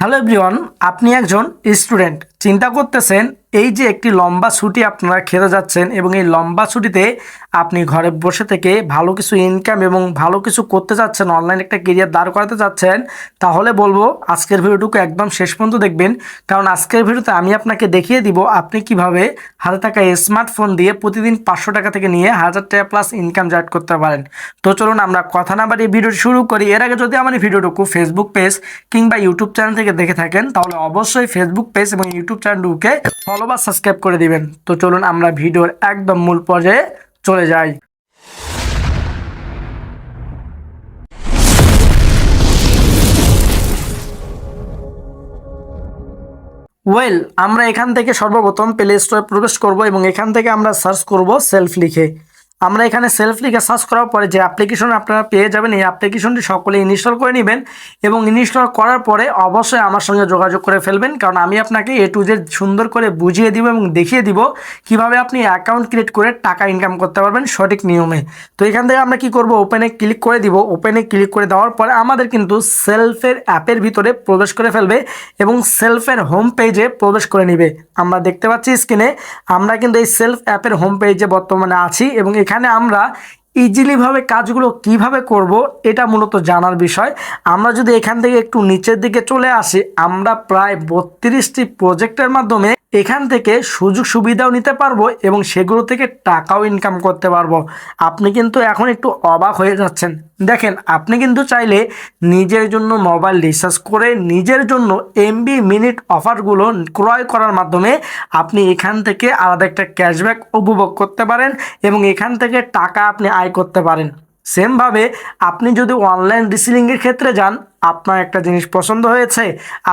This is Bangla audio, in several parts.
হ্যালো এভরিওয়ান আপনি একজন স্টুডেন্ট। চিন্তা করতেছেন এই যে একটি লম্বা ছুটি আপনারা খেতে যাচ্ছেন এবং এই লম্বা ছুটিতে আপনি ঘরে বসে থেকে ভালো কিছু ইনকাম এবং ভালো কিছু করতে চাচ্ছেন অনলাইন একটা কেরিয়ার দাঁড় করাতে চাচ্ছেন তাহলে বলব আজকের ভিডিওটুকু একদম শেষ পর্যন্ত দেখবেন। কারণ আজকের ভিডিওতে আমি আপনাকে দেখিয়ে দিব আপনি কীভাবে হাতে থাকা স্মার্টফোন দিয়ে প্রতিদিন পাঁচশো টাকা থেকে নিয়ে হাজার টাকা প্লাস ইনকাম জেনারেট করতে পারেন। তো চলুন আমরা কথা না বাড়িয়ে ভিডিওটি শুরু করি। এর আগে যদি আমার এই ভিডিওটুকু ফেসবুক পেজ কিংবা ইউটিউব চ্যানেল থেকে দেখে থাকেন, তাহলে অবশ্যই ফেসবুক পেজ এবং ইউটিউব চ্যানেলটুকে ফলো বা সাবস্ক্রাইব করে দিবেন। তো চলুন আমরা ভিডিওর একদম মূল পর্যায়ে চলে যাই। ওয়েল আমরা এখান থেকে সর্বপ্রথম প্লে স্টোরে প্রবেশ করব এবং এখান থেকে আমরা সার্চ করব সেলফ লিখে। আমরা এখানে সেলফ লিখে সার্চ করার পরে যে অ্যাপ্লিকেশন আপনারা পেয়ে যাবেন, এই অ্যাপ্লিকেশনটি সকলে ইনস্টল করে নেবেন এবং ইনস্টল করার পরে অবশ্যই আমার সঙ্গে যোগাযোগ করে ফেলবেন। কারণ আমি আপনাকে এ টু জেড সুন্দর করে বুঝিয়ে দিব এবং দেখিয়ে দিব কীভাবে আপনি অ্যাকাউন্ট ক্রিয়েট করে টাকা ইনকাম করতে পারবেন সঠিক নিয়মে। তো এখান থেকে আমরা কি করব? ওপেনে ক্লিক করে দিব। ওপেনে ক্লিক করে দেওয়ার পরে আমাদের কিন্তু সেলফের অ্যাপের ভিতরে প্রবেশ করে ফেলবে এবং সেলফের হোম পেজে প্রবেশ করে নেবে। আমরা দেখতে পাচ্ছি স্ক্রিনে আমরা কিন্তু এই সেলফ অ্যাপের হোম পেজে বর্তমানে আছি এবং এখানে আমরা ইজিলিভাবে কাজগুলো কীভাবে করব এটা মূলত জানার বিষয়। আমরা যদি এখান থেকে একটু নিচের দিকে চলে আসি, আমরা প্রায় বত্রিশটি প্রজেক্টের মাধ্যমে এখান থেকে সুযোগ সুবিধাও নিতে পারব এবং সেগুলো থেকে টাকাও ইনকাম করতে পারব। আপনি কিন্তু এখন একটু অবাক হয়ে যাচ্ছেন। দেখেন, আপনি কিন্তু চাইলে নিজের জন্য মোবাইল রিচার্জ করে নিজের জন্য এমবি মিনিট অফারগুলো ক্রয় করার মাধ্যমে আপনি এখান থেকে আলাদা একটা ক্যাশব্যাক উপভোগ করতে পারেন এবং এখান থেকে টাকা আপনি আয় করতে পারেন। সেমভাবে আপনি যদি অনলাইন রিসিলিংয়ের ক্ষেত্রে যান আপনার একটা জিনিস পছন্দ হয়েছে,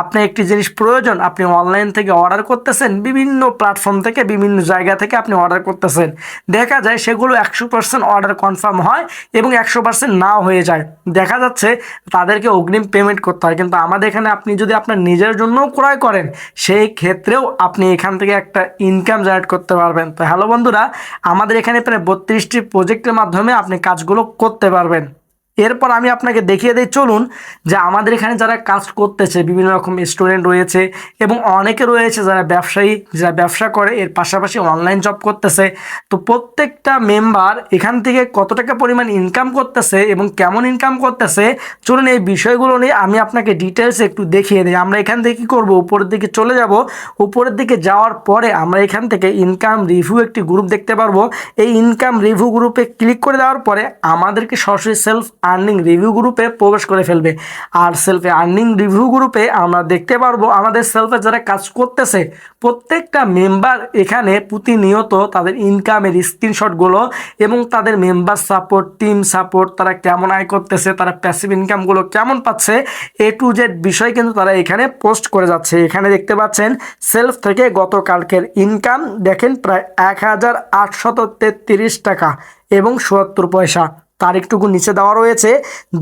আপনি একটি জিনিস প্রয়োজন, আপনি অনলাইন থেকে অর্ডার করতেছেন, বিভিন্ন প্ল্যাটফর্ম থেকে, বিভিন্ন জায়গা থেকে আপনি অর্ডার করতেছেন। দেখা যায় সেগুলো একশো পার্সেন্ট অর্ডার কনফার্ম হয় এবং একশো পার্সেন্ট নাও হয়ে যায়। দেখা যাচ্ছে তাদেরকে অগ্রিম পেমেন্ট করতে হয়, কিন্তু আমাদের এখানে আপনি যদি আপনার নিজের জন্যও ক্রয় করেন, সেই ক্ষেত্রেও আপনি এখান থেকে একটা ইনকাম জেনারেট করতে পারবেন। তো হ্যালো বন্ধুরা, আমাদের এখানে প্রায় বত্রিশটি প্রজেক্টের মাধ্যমে আপনি কাজগুলো করতে পারবেন। এরপর আমি আপনাকে দেখিয়ে দিই, চলুন, যে আমাদের এখানে যারা কাজ করতেছে, বিভিন্ন রকম স্টুডেন্ট রয়েছে এবং অনেকে রয়েছে যারা ব্যবসায়ী, যারা ব্যবসা করে, এর পাশাপাশি অনলাইন জব করতেছে। তো প্রত্যেকটা মেম্বার এখান থেকে কত টাকা পরিমাণ ইনকাম করতেছে এবং কেমন ইনকাম করতেছে, চলুন এই বিষয়গুলো নিয়ে আমি আপনাকে ডিটেলস একটু দেখিয়ে দিই। আমরা এখান থেকে কী করব? উপরের দিকে চলে যাব। উপরের দিকে যাওয়ার পরে আমরা এখান থেকে ইনকাম রিভিউ একটি গ্রুপ দেখতে পারব। এই ইনকাম রিভিউ গ্রুপে ক্লিক করে দেওয়ার পরে আমাদেরকে সরাসরি সেলফ আর্নিং রিভিউ গ্রুপে প্রবেশ করে ফেলবে। আর সেলফে আর্নিং রিভিউ গ্রুপে আমরা দেখতে পারব, আমাদের সেলফে যারা কাজ করতেছে, প্রত্যেকটা মেম্বার এখানে প্রতিনিয়ত তাদের ইনকামের স্ক্রিনশটগুলো এবং তাদের মেম্বার সাপোর্ট টিম সাপোর্ট তারা কেমন আয় করতেছে, তারা প্যাসিভ ইনকামগুলো কেমন পাচ্ছে এ টু জেড বিষয় কিন্তু তারা এখানে পোস্ট করে যাচ্ছে। এখানে দেখতে পাচ্ছেন সেলফ থেকে গতকালকের ইনকাম দেখেন প্রায় এক হাজার আটশত টাকা এবং সত্তর পয়সা। তারিখটুকু নিচে দেওয়া রয়েছে।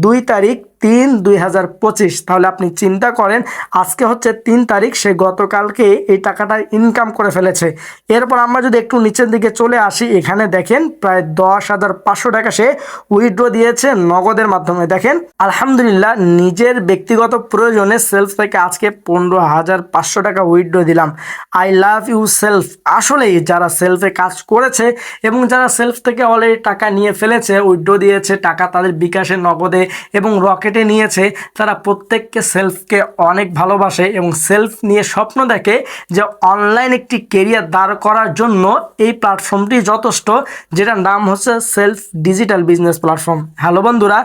দুই তারিখ তিন দুই হাজার পঁচিশ। তাহলে আপনি চিন্তা করেন, আজকে হচ্ছে তিন তারিখ, সে গতকালকে এই টাকাটা ইনকাম করে ফেলেছে। এরপর আমরা যদি একটু নিচের দিকে চলে আসি, এখানে দেখেন প্রায় দশ হাজার পাঁচশো টাকা সে উইথড্র দিয়েছে নগদের মাধ্যমে। দেখেন, আলহামদুলিল্লাহ নিজের ব্যক্তিগত প্রয়োজনে সেলফ থেকে আজকে পনেরো হাজার পাঁচশো টাকা উইথড্র দিলাম। আই লাভ ইউ সেলফ আসলেই যারা সেলফে কাজ করেছে এবং যারা সেলফ থেকে অলরেডি টাকা নিয়ে ফেলেছে উইথড্র দিয়েছে, টাকা তাদের বিকাশে নগদে এবং রকেটে নিয়েছে, তারা প্রত্যেককে সেলফকে অনেক ভালোবাসে এবং সেলফ নিয়ে স্বপ্ন দেখে যে অনলাইন একটি কেরিয়ার দাঁড় করার জন্য এই প্ল্যাটফর্মটি যথেষ্ট, যেটার নাম হচ্ছে self digital business platform. Hello বন্ধুরা,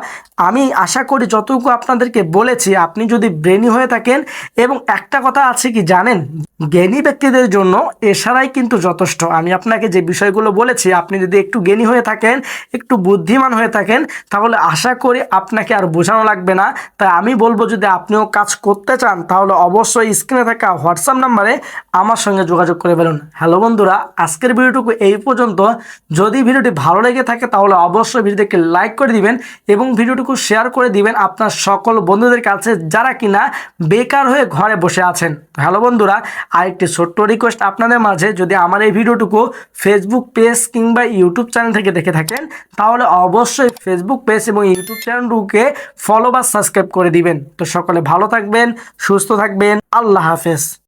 আমি আশা করি যতটুকু আপনাদেরকে বলেছি, আপনি যদি ব্রেনি হয়ে থাকেন, এবং একটা কথা আছে কি জানেন? জ্ঞানী ব্যক্তিদের জন্য এছাড়াই কিন্তু যথেষ্ট। আমি আপনাকে যে বিষয়গুলো বলেছি, আপনি যদি একটু জ্ঞানী হয়ে থাকেন, একটু বুদ্ধিমান হয়ে থাকেন, তাহলে আশা করি আপনাকে আর বোঝানো লাগবে না। তাই আমি বলব যদি আপনিও কাজ করতে চান, তাহলে অবশ্যই স্ক্রিনে থাকা হোয়াটসঅ্যাপ নাম্বারে আমার সঙ্গে যোগাযোগ করে ফেলুন। হ্যালো বন্ধুরা, আজকের ভিডিওটুকু এই পর্যন্ত। যদি ভিডিওটি ভালো লেগে থাকে, তাহলে অবশ্যই ভিডিওটিকে লাইক করে দিবেন এবং ভিডিওটুকু শেয়ার করে দিবেন আপনার সকল বন্ধুদের কাছে যারা কিনা বেকার হয়ে ঘরে বসে আছেন। হ্যালো বন্ধুরা, আরেকটি ছোট্ট রিকোয়েস্ট আপনাদের মাঝে। যদি আমার এই ভিডিওটুকু ফেসবুক পেজ কিংবা ইউটিউব চ্যানেল থেকে দেখে থাকেন, তাহলে অবশ্যই ফেসবুক পেজ এবং ইউটিউব চ্যানেলটুকে ফলো ফলো বা সাবস্ক্রাইব করে দিবেন। তো সকলে ভালো থাকবেন সুস্থ থাকবেন। আল্লাহ হাফেজ।